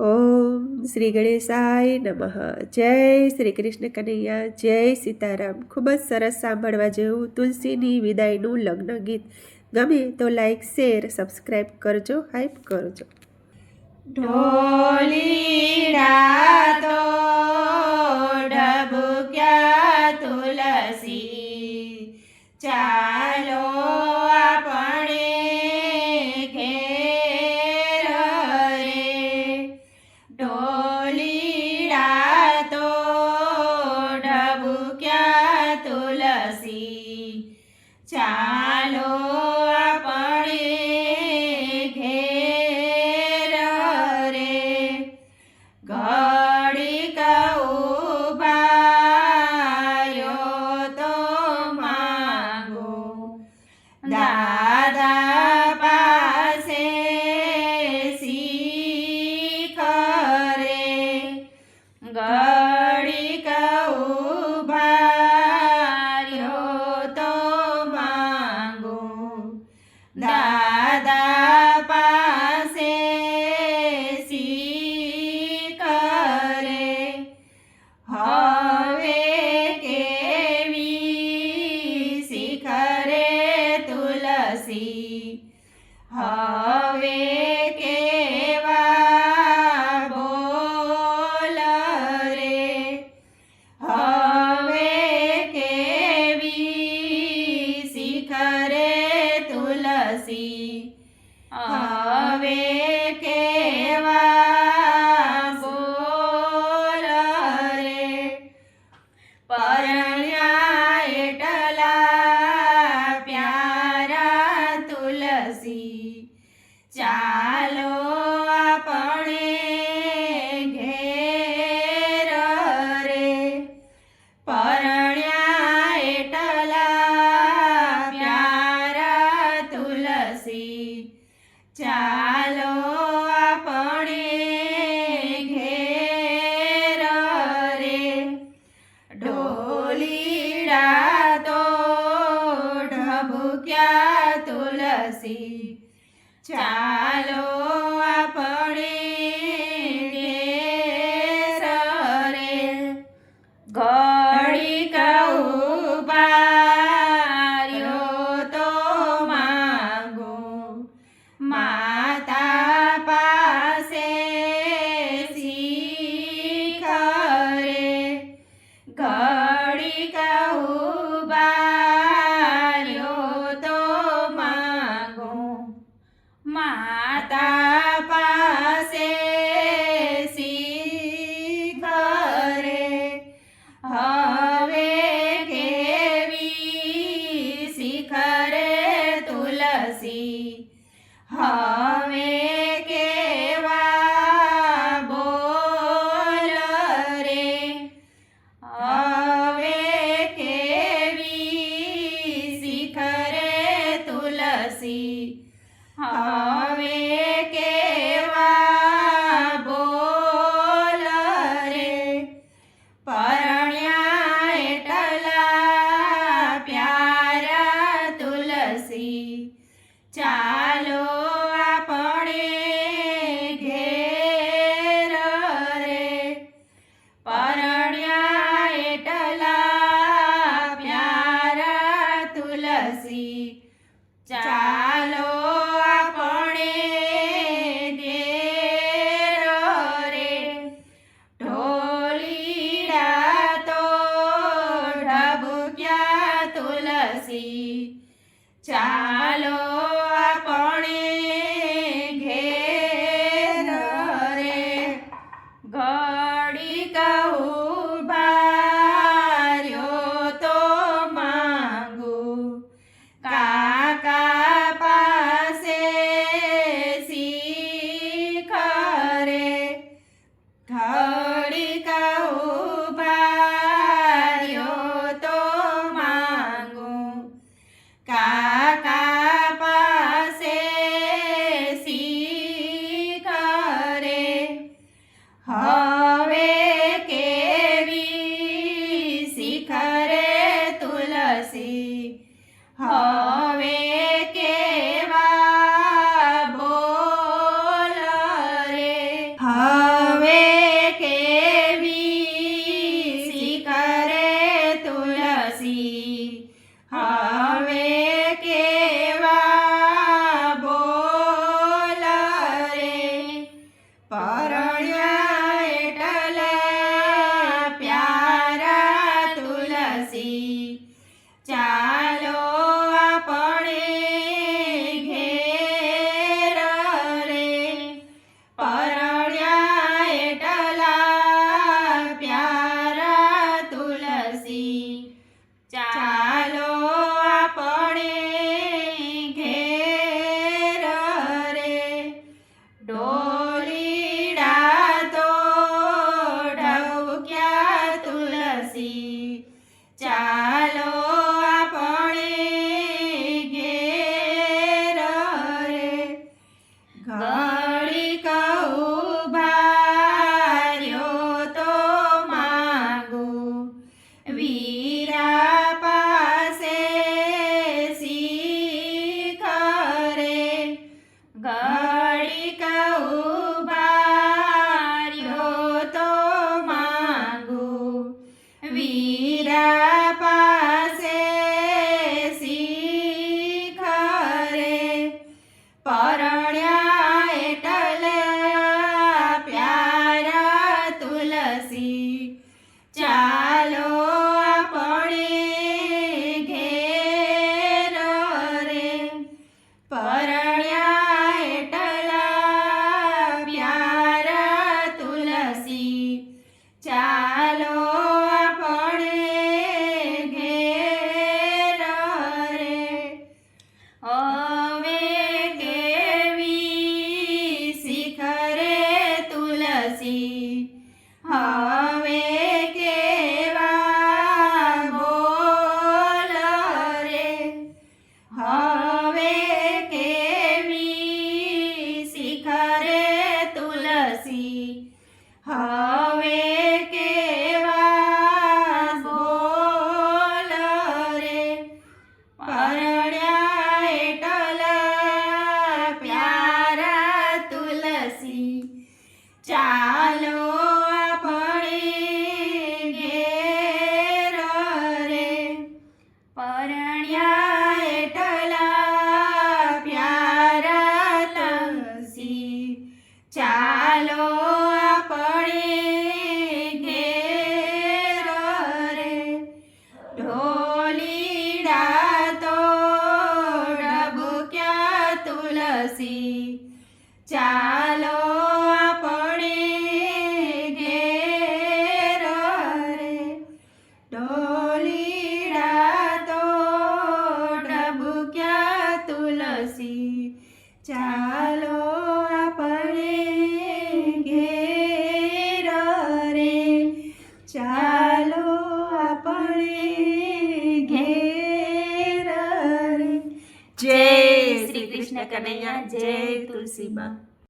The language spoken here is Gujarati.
ઓમ શ્રી ગણેશાય નમઃ. જય શ્રી કૃષ્ણ કનૈયા. જય સીતારામ. ખૂબ જ સરસ સાંભળવા જેવું તુલસીની વિદાયનું લગ્ન ગીત. ગમે તો લાઈક શેર સબસ્ક્રાઈબ કરજો હાઈપ કરજો. ઢોલી રાતો ચાલો Alô? Tchau. ચાલો Para. ತೀರಾ ચાલો કનૈયા જય તુલસીમાં